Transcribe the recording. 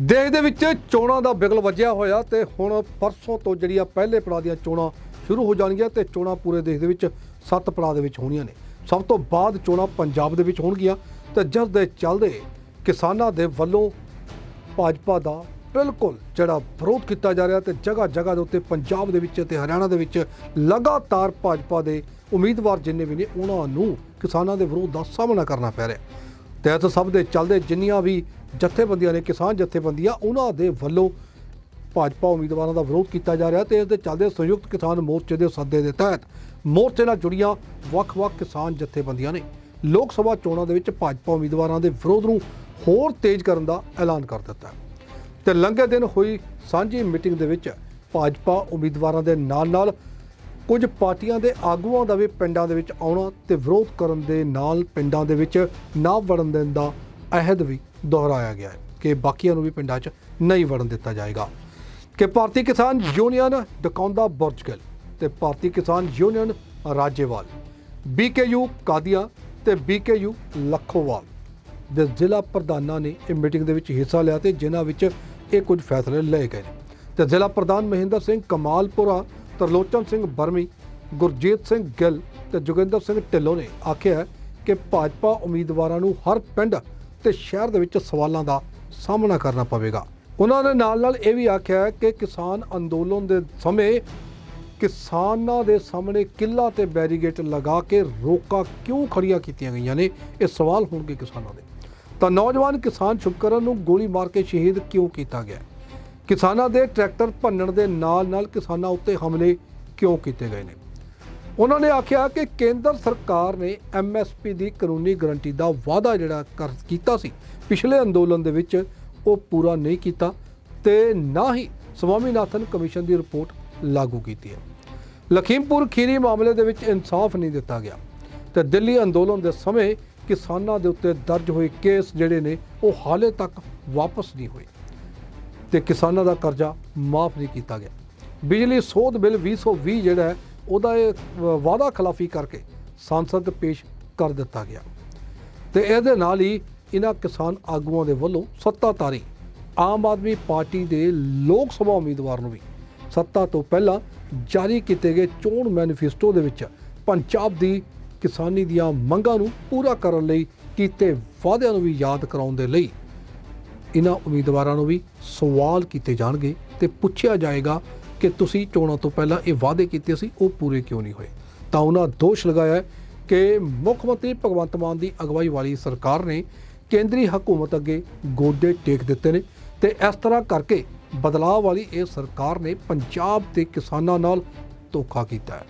ਦੇਸ਼ ਦੇ ਵਿੱਚ ਚੋਣਾਂ ਦਾ ਬਿਗਲ ਵੱਜਿਆ ਹੋਇਆ ਤੇ ਹੁਣ ਪਰਸੋਂ ਤੋਂ ਜਿਹੜੀਆਂ ਪਹਿਲੇ ਪੜਾਅ ਦੀਆਂ ਚੋਣਾਂ ਸ਼ੁਰੂ ਹੋ ਜਾਣਗੀਆਂ ਤੇ ਚੋਣਾਂ ਪੂਰੇ ਦੇਸ਼ ਦੇ ਵਿੱਚ ਸੱਤ ਪੜਾਅ ਦੇ ਵਿੱਚ ਹੋਣੀਆਂ ਨੇ। ਸਭ ਤੋਂ ਬਾਅਦ ਚੋਣਾਂ ਪੰਜਾਬ ਦੇ ਵਿੱਚ ਹੋਣਗੀਆਂ ਤੇ ਜਿਸ ਦੇ ਚੱਲਦੇ ਕਿਸਾਨਾਂ ਦੇ ਵੱਲੋਂ ਭਾਜਪਾ ਦਾ ਬਿਲਕੁਲ ਜਿਹੜਾ ਵਿਰੋਧ ਕੀਤਾ ਜਾ ਰਿਹਾ ਤੇ ਜਗ੍ਹਾ ਜਗ੍ਹਾ ਦੇ ਉੱਤੇ ਪੰਜਾਬ ਦੇ ਵਿੱਚ ਤੇ ਹਰਿਆਣਾ ਦੇ ਵਿੱਚ ਲਗਾਤਾਰ ਭਾਜਪਾ ਦੇ ਉਮੀਦਵਾਰ ਜਿੰਨੇ ਵੀ ਨੇ, ਉਹਨਾਂ ਨੂੰ ਕਿਸਾਨਾਂ ਦੇ ਵਿਰੋਧ ਦਾ ਸਾਹਮਣਾ ਕਰਨਾ ਪੈ ਰਿਹਾ। ਤਹਿਤ ਸਭ ਦੇ ਚੱਲਦੇ ਜਿੰਨੀਆਂ ਵੀ ਜਥੇਬੰਦੀਆਂ ਨੇ, ਕਿਸਾਨ ਜਥੇਬੰਦੀਆਂ, ਉਹਨਾਂ ਦੇ ਵੱਲੋਂ ਭਾਜਪਾ ਉਮੀਦਵਾਰਾਂ ਦਾ ਵਿਰੋਧ ਕੀਤਾ ਜਾ ਰਿਹਾ ਤੇ ਇਸ ਦੇ ਚੱਲਦੇ ਸੰਯੁਕਤ ਕਿਸਾਨ ਮੋਰਚੇ ਦੇ ਸੱਦੇ ਦੇ ਤਹਿਤ ਮੋਰਚੇ ਨਾਲ ਜੁੜੀਆਂ ਵੱਖ-ਵੱਖ ਕਿਸਾਨ ਜਥੇਬੰਦੀਆਂ ਨੇ। ਲੋਕ ਸਭਾ ਚੋਣਾਂ ਦੇ ਵਿੱਚ ਭਾਜਪਾ ਉਮੀਦਵਾਰਾਂ ਦੇ ਵਿਰੋਧ ਨੂੰ ਹੋਰ ਤੇਜ਼ ਕਰਨ ਦਾ ਐਲਾਨ ਕਰ ਦਿੱਤਾ ਹੈ। ਤੇ ਲੰਘੇ ਦਿਨ ਹੋਈ ਸਾਂਝੀ ਮੀਟਿੰਗ ਦੇ ਵਿੱਚ ਭਾਜਪਾ ਉਮੀਦਵਾਰਾਂ ਦੇ ਨਾਲ-ਨਾਲ ਕੁਝ ਪਾਰਟੀਆਂ ਦੇ ਆਗੂਆਂ ਦਾ ਵੀ ਪਿੰਡਾਂ ਦੇ ਵਿੱਚ ਆਉਣਾ ਤੇ ਵਿਰੋਧ ਕਰਨ ਦੇ ਨਾਲ ਪਿੰਡਾਂ ਦੇ ਵਿੱਚ ਨਾ ਵੜਨ ਦੇਣ ਦਾ ਅਹਿਦ ਵੀ ਦੁਹਰਾਇਆ ਗਿਆ ਹੈ ਕਿ ਬਾਕੀਆਂ ਨੂੰ ਵੀ ਪਿੰਡਾਂ 'ਚ ਨਹੀਂ ਵੜਨ ਦਿੱਤਾ ਜਾਏਗਾ। ਕਿ ਭਾਰਤੀ ਕਿਸਾਨ ਯੂਨੀਅਨ ਡਕਾਉਂਦਾ ਬੁਰਜਗਲ ਤੇ ਭਾਰਤੀ ਕਿਸਾਨ ਯੂਨੀਅਨ ਰਾਜੇਵਾਲ ਬੀਕੇਯੂ ਕਾਦੀਆ ਤੇ ਬੀਕੇਯੂ ਲੱਖੋਵਾਲ ਦੇ ਜ਼ਿਲ੍ਹਾ ਪ੍ਰਧਾਨਾਂ ਨੇ ਇਹ ਮੀਟਿੰਗ ਦੇ ਵਿੱਚ ਹਿੱਸਾ ਲਿਆ ਤੇ ਜਿਨ੍ਹਾਂ ਵਿੱਚ ਇਹ ਕੁਝ ਫੈਸਲੇ ਲਏ ਗਏ ਨੇ। ਤੇ ਜ਼ਿਲ੍ਹਾ ਪ੍ਰਧਾਨ ਮਹਿੰਦਰ ਸਿੰਘ ਕਮਾਲਪੁਰਾ ਤਰਲੋਚਨ ਸਿੰਘ ਬਰਮੀ, ਗੁਰਜੀਤ ਸਿੰਘ ਗਿੱਲ ਤੇ ਜੋਗਿੰਦਰ ਸਿੰਘ ਢਿੱਲੋਂ ਨੇ ਆਖਿਆ ਕਿ ਭਾਜਪਾ ਉਮੀਦਵਾਰਾਂ ਨੂੰ ਹਰ ਪਿੰਡ ਤੇ ਸ਼ਹਿਰ ਦੇ ਵਿੱਚ ਸਵਾਲਾਂ ਦਾ ਸਾਹਮਣਾ ਕਰਨਾ ਪਵੇਗਾ। ਉਹਨਾਂ ਨੇ ਨਾਲ ਨਾਲ ਇਹ ਵੀ ਆਖਿਆ ਕਿ ਕਿਸਾਨ ਅੰਦੋਲਨ ਦੇ ਸਮੇਂ ਕਿਸਾਨਾਂ ਦੇ ਸਾਹਮਣੇ ਕਿੱਲਾ ਤੇ ਬੈਰੀਗੇਟ ਲਗਾ ਕੇ ਰੋਕਾਂ ਕਿਉਂ ਖੜੀਆਂ ਕੀਤੀਆਂ ਗਈਆਂ ਨੇ? ਇਹ ਸਵਾਲ ਹੋਣਗੇ ਕਿਸਾਨਾਂ ਦੇ। ਤਾਂ ਨੌਜਵਾਨ ਕਿਸਾਨ ਸ਼ੁਭਕਰਨ ਨੂੰ ਗੋਲੀ ਮਾਰ ਕੇ ਸ਼ਹੀਦ ਕਿਉਂ ਕੀਤਾ ਗਿਆ? ਕਿਸਾਨਾਂ ਦੇ ਟਰੈਕਟਰ ਭੰਨਣ ਦੇ ਨਾਲ ਨਾਲ ਕਿਸਾਨਾਂ ਉੱਤੇ ਹਮਲੇ ਕਿਉਂ ਕੀਤੇ ਗਏ ਨੇ? ਉਹਨਾਂ ਨੇ ਆਖਿਆ ਕਿ ਕੇਂਦਰ ਸਰਕਾਰ ਨੇ ਐਮਐਸਪੀ ਦੀ ਕਾਨੂੰਨੀ ਗਰੰਟੀ ਦਾ ਵਾਅਦਾ ਜਿਹੜਾ ਕਰ ਕੀਤਾ ਸੀ, ਪਿਛਲੇ ਅੰਦੋਲਨ ਦੇ ਵਿੱਚ ਉਹ ਪੂਰਾ ਨਹੀਂ ਕੀਤਾ ਤੇ ਨਾ ਹੀ ਸਵਾਮੀਨਾਥਨ ਕਮਿਸ਼ਨ ਦੀ ਰਿਪੋਰਟ ਲਾਗੂ ਕੀਤੀ ਹੈ। ਲਖੀਮਪੁਰ ਖੀਰੀ ਮਾਮਲੇ ਦੇ ਵਿੱਚ ਇਨਸਾਫ ਨਹੀਂ ਦਿੱਤਾ ਗਿਆ ਤੇ ਦਿੱਲੀ ਅੰਦੋਲਨ ਦੇ ਸਮੇਂ ਕਿਸਾਨਾਂ ਦੇ ਉੱਤੇ ਦਰਜ ਹੋਏ ਕੇਸ ਜਿਹੜੇ ਨੇ ਉਹ ਹਾਲੇ ਤੱਕ ਵਾਪਸ ਨਹੀਂ ਹੋਏ। ਤੇ ਕਿਸਾਨਾਂ ਦਾ ਕਰਜ਼ਾ ਮਾਫ ਨਹੀਂ ਕੀਤਾ ਗਿਆ। ਬਿਜਲੀ ਸੋਧ ਬਿੱਲ 2020 ਜਿਹੜਾ ਹੈ, ਉਹਦਾ ਇਹ ਵਾਅਦਾ ਖਿਲਾਫੀ ਕਰਕੇ ਸੰਸਦ ਪੇਸ਼ ਕਰ ਦਿੱਤਾ ਗਿਆ। ਤੇ ਇਹਦੇ ਨਾਲ ਹੀ ਇਹਨਾਂ ਕਿਸਾਨ ਆਗੂਆਂ ਦੇ ਵੱਲੋਂ ਸੱਤਾਧਾਰੀ ਆਮ ਆਦਮੀ ਪਾਰਟੀ ਦੇ ਲੋਕ ਸਭਾ ਉਮੀਦਵਾਰ ਨੂੰ ਵੀ ਸੱਤਾ ਤੋਂ ਪਹਿਲਾਂ ਜਾਰੀ ਕੀਤੇ ਗਏ ਚੋਣ ਮੈਨੀਫੈਸਟੋ ਦੇ ਵਿੱਚ ਪੰਜਾਬ ਦੀ ਕਿਸਾਨੀ ਦੀਆਂ ਮੰਗਾਂ ਨੂੰ ਪੂਰਾ ਕਰਨ ਲਈ ਕੀਤੇ ਵਾਅਦਿਆਂ ਨੂੰ ਵੀ ਯਾਦ ਕਰਾਉਣ ਦੇ ਲਈ ਇਹਨਾਂ ਉਮੀਦਵਾਰਾਂ ਨੂੰ ਵੀ ਸਵਾਲ ਕੀਤੇ ਜਾਣਗੇ ਤੇ ਪੁੱਛਿਆ ਜਾਏਗਾ ਕਿ ਤੁਸੀਂ ਚੋਣਾਂ ਤੋਂ ਪਹਿਲਾਂ ਇਹ ਵਾਅਦੇ ਕੀਤੇ ਸੀ, ਉਹ ਪੂਰੇ ਕਿਉਂ ਨਹੀਂ ਹੋਏ? ਤਾਂ ਉਹਨਾਂ ਦੋਸ਼ ਲਗਾਇਆ ਕਿ ਮੁੱਖ ਮੰਤਰੀ ਭਗਵੰਤ ਮਾਨ ਦੀ ਅਗਵਾਈ ਵਾਲੀ ਸਰਕਾਰ ਨੇ ਕੇਂਦਰੀ ਹਕੂਮਤ ਅੱਗੇ ਗੋਡੇ ਟੇਕ ਦਿੱਤੇ ਨੇ ਤੇ ਇਸ ਤਰ੍ਹਾਂ ਕਰਕੇ ਬਦਲਾਅ ਵਾਲੀ ਇਹ ਸਰਕਾਰ ਨੇ ਪੰਜਾਬ ਦੇ ਕਿਸਾਨਾਂ ਨਾਲ ਧੋਖਾ ਕੀਤਾ ਹੈ।